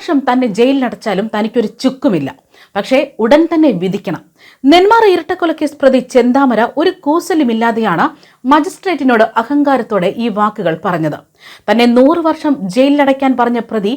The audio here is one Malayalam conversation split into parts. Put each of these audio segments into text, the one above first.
വർഷം തന്നെ ജയിലിലടച്ചാലും തനിക്കൊരു ചുക്കുമില്ല. പക്ഷേ ഉടൻ തന്നെ വിധിക്കണം. നെന്മാറ ഇരട്ടക്കൊലക്കേസ് പ്രതി ചെന്താമര ഒരു കൂസലുമില്ലാതെയാണ് മജിസ്ട്രേറ്റിനോട് അഹങ്കാരത്തോടെ ഈ വാക്കുകൾ പറഞ്ഞത്. തന്നെ നൂറ് വർഷം ജയിലിലടയ്ക്കാൻ പറഞ്ഞ പ്രതി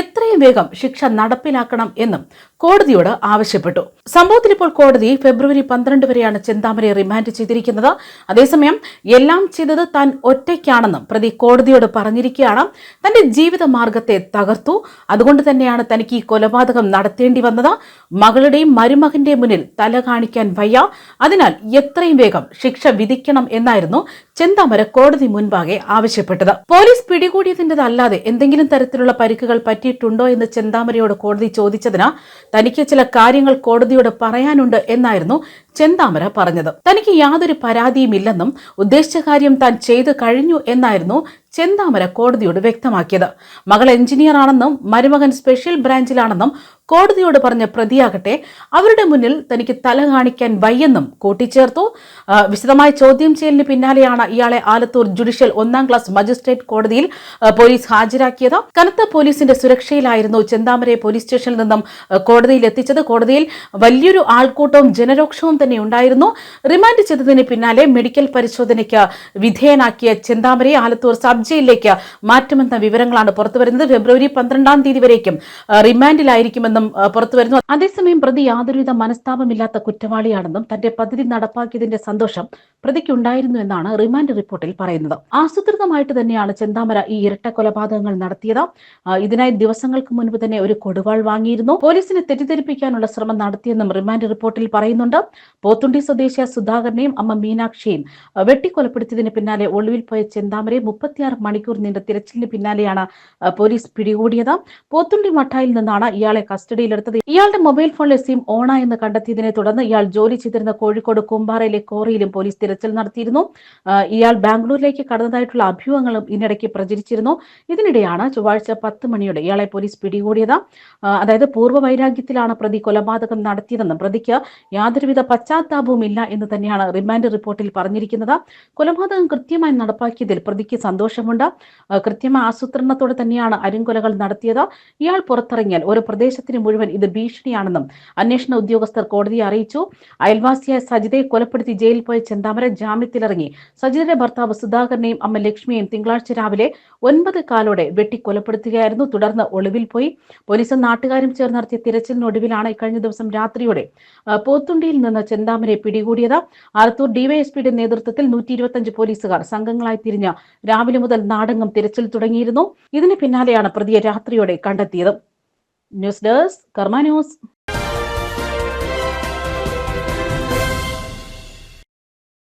എത്രയും വേഗം ശിക്ഷ നടപ്പിലാക്കണം എന്നും കോടതിയോട് ആവശ്യപ്പെട്ടു. സംഭവത്തിൽ ഇപ്പോൾ കോടതി ഫെബ്രുവരി പന്ത്രണ്ട് വരെയാണ് ചിന്താമരെ റിമാൻഡ് ചെയ്തിരിക്കുന്നത്. അതേസമയം എല്ലാം ചെയ്തത് താൻ ഒറ്റയ്ക്കാണെന്നും പ്രതി കോടതിയോട് പറഞ്ഞിരിക്കുകയാണ്. തന്റെ ജീവിത മാർഗത്തെ തകർത്തു. അതുകൊണ്ട് തന്നെയാണ് തനിക്ക് ഈ കൊലപാതകം നടത്തേണ്ടി വന്നത്. മകളുടെയും മരുമകന്റെയും മുന്നിൽ തല കാണിക്കാൻ വയ്യ. അതിനാൽ എത്രയും വേഗം ശിക്ഷ വിധിക്കണം എന്നായിരുന്നു ¿no? ചെന്താമര കോടതി മുൻപാകെ ആവശ്യപ്പെട്ടത്. പോലീസ് പിടികൂടിയതിന്റെതല്ലാതെ എന്തെങ്കിലും തരത്തിലുള്ള പരിക്കുകൾ പറ്റിയിട്ടുണ്ടോ എന്ന് ചെന്താമരയോട് കോടതി ചോദിച്ചതിന് തനിക്ക് ചില കാര്യങ്ങൾ കോടതിയോട് പറയാനുണ്ട് എന്നായിരുന്നു ചെന്താമര പറഞ്ഞത്. തനിക്ക് യാതൊരു പരാതിയും ഇല്ലെന്നും ഉദ്ദേശിച്ച കാര്യം താൻ ചെയ്തു കഴിഞ്ഞു എന്നായിരുന്നു ചെന്താമര കോടതിയോട് വ്യക്തമാക്കിയത്. മകൾ എഞ്ചിനീയർ ആണെന്നും മരുമകൻ സ്പെഷ്യൽ ബ്രാഞ്ചിലാണെന്നും കോടതിയോട് പറഞ്ഞ പ്രതിയാകട്ടെ അവരുടെ മുന്നിൽ തനിക്ക് തല കാണിക്കാൻ വയ്യെന്നും കൂട്ടിച്ചേർത്തു. വിശദമായ ചോദ്യം ചെയ്യലിന് പിന്നാലെയാണ് ഇയാളെ ആലത്തൂർ ജുഡീഷ്യൽ ഒന്നാം ക്ലാസ് മജിസ്ട്രേറ്റ് കോടതിയിൽ പോലീസ് ഹാജരാക്കിയത്. കനത്ത പോലീസിന്റെ സുരക്ഷയിലായിരുന്നു ചെന്താമരെ പോലീസ് സ്റ്റേഷനിൽ നിന്നും കോടതിയിൽ എത്തിച്ചത്. കോടതിയിൽ വലിയൊരു ആൾക്കൂട്ടവും ജനരോക്ഷവും തന്നെ ഉണ്ടായിരുന്നു. റിമാൻഡ് ചെയ്തതിന് പിന്നാലെ മെഡിക്കൽ പരിശോധനയ്ക്ക് വിധേയനാക്കിയ ചെന്താമരെ ആലത്തൂർ സബ് ജയിലിലേക്ക് മാറ്റുമെന്ന വിവരങ്ങളാണ് പുറത്തുവരുന്നത് ഫെബ്രുവരി പന്ത്രണ്ടാം തീയതി വരേക്കും റിമാൻഡിലായിരിക്കുമെന്നും പുറത്തുവരുന്നു അതേസമയം പ്രതി യാതൊരുവിധ മനസ്താപമില്ലാത്ത കുറ്റവാളിയാണെന്നും തന്റെ പദ്ധതി നടപ്പാക്കിയതിന്റെ സന്തോഷം പ്രതിക്കുണ്ടായിരുന്നു എന്നാണ് റിമാൻഡ് റിപ്പോർട്ടിൽ പറയുന്നത്. ആസൂത്രിതമായിട്ട് തന്നെയാണ് ചെന്താമര ഈ ഇരട്ട കൊലപാതകങ്ങൾ നടത്തിയത്. ഇതിനായി ദിവസങ്ങൾക്ക് മുൻപ് തന്നെ ഒരു കൊടുവാൾ വാങ്ങിയിരുന്നു. പോലീസിനെ തെറ്റിദ്ധരിപ്പിക്കാനുള്ള ശ്രമം നടത്തിയെന്നും റിമാൻഡ് റിപ്പോർട്ടിൽ പറയുന്നുണ്ട്. പോത്തുണ്ടി സ്വദേശിയ സുധാകരനെയും അമ്മ മീനാക്ഷിയെയും ആ, വെട്ടിക്കൊലപ്പെടുത്തിയതിന് പിന്നാലെ ഒളിവിൽ പോയ ചെന്താമരയെ മുപ്പത്തിയാറ് മണിക്കൂർ നീണ്ട തിരച്ചിലിന് പിന്നാലെയാണ് പോലീസ് പിടികൂടിയത്. പോത്തുണ്ടി മഠായിൽ നിന്നാണ് ഇയാളെ കസ്റ്റഡിയിലെടുത്തത്. ഇയാളുടെ മൊബൈൽ ഫോണിലെ സിം ഓണായെന്ന് കണ്ടെത്തിയതിനെ തുടർന്ന് ഇയാൾ ജോലി ചെയ്തിരുന്ന കോഴിക്കോട് കുമ്പാറയിലെ കോറിയിലും പോലീസ് തിരച്ചിൽ നടത്തിയിരുന്നു. ഇയാൾ ബാംഗ്ലൂരിലേക്ക് കടന്നതായിട്ടുള്ള അഭ്യൂഹങ്ങളും ഇതിനിടയ്ക്ക് പ്രചരിച്ചിരുന്നു. ഇതിനിടെയാണ് ചൊവ്വാഴ്ച പത്ത് മണിയോടെ ഇയാളെ പോലീസ് പിടികൂടിയത്. അതായത് പൂർവ വൈരാഗ്യത്തിലാണ് പ്രതി കൊലപാതകം നടത്തിയതെന്നും പ്രതിക്ക് യാതൊരുവിധ പശ്ചാത്താപവും ഇല്ല എന്ന് തന്നെയാണ് റിമാൻഡ് റിപ്പോർട്ടിൽ പറഞ്ഞിരിക്കുന്നത്. കൊലപാതകം കൃത്യമായി നടപ്പാക്കിയതിൽ പ്രതിക്ക് സന്തോഷമുണ്ട്. കൃത്യമായ ആസൂത്രണത്തോടെ തന്നെയാണ് അരുംകൊലകൾ നടത്തിയത്. ഇയാൾ പുറത്തിറങ്ങിയാൽ ഒരു പ്രദേശത്തിന് മുഴുവൻ ഇത് ഭീഷണിയാണെന്നും അന്വേഷണ ഉദ്യോഗസ്ഥർ കോടതിയെ അറിയിച്ചു. അയൽവാസിയായ സജിതയെ കൊലപ്പെടുത്തി ജയിലിൽ പോയ ചെന്താമര ജാമ്യത്തിലിറങ്ങി. സജിതയുടെ ഭർത്താവ് സുധാകരനെയും അമ്മ ലക്ഷ്മിയെയും തിങ്കളാഴ്ച രാവിലെ ഒൻപത് കാലോടെ വെട്ടി കൊലപ്പെടുത്തുകയായിരുന്നു തുടർന്ന് ഒളിവിൽ പോയി. പോലീസും നാട്ടുകാരും ചേർന്ന് നടത്തിയ തിരച്ചിലിനൊടുവിലാണ് കഴിഞ്ഞ ദിവസം രാത്രിയോടെ പോത്തുണ്ടിയിൽ നിന്ന് ചെന്താമനെ പിടികൂടിയത്. ആലത്തൂർ ഡിവൈഎസ്പിയുടെ നേതൃത്വത്തിൽ നൂറ്റി ഇരുപത്തഞ്ച് പോലീസുകാർ സംഘങ്ങളായി തിരിഞ്ഞ് രാവിലെ മുതൽ നാടെങ്ങും തിരച്ചിൽ തുടങ്ങിയിരുന്നു. ഇതിന് പിന്നാലെയാണ് പ്രതിയെ രാത്രിയോടെ കണ്ടെത്തിയത്. News desk Karma news.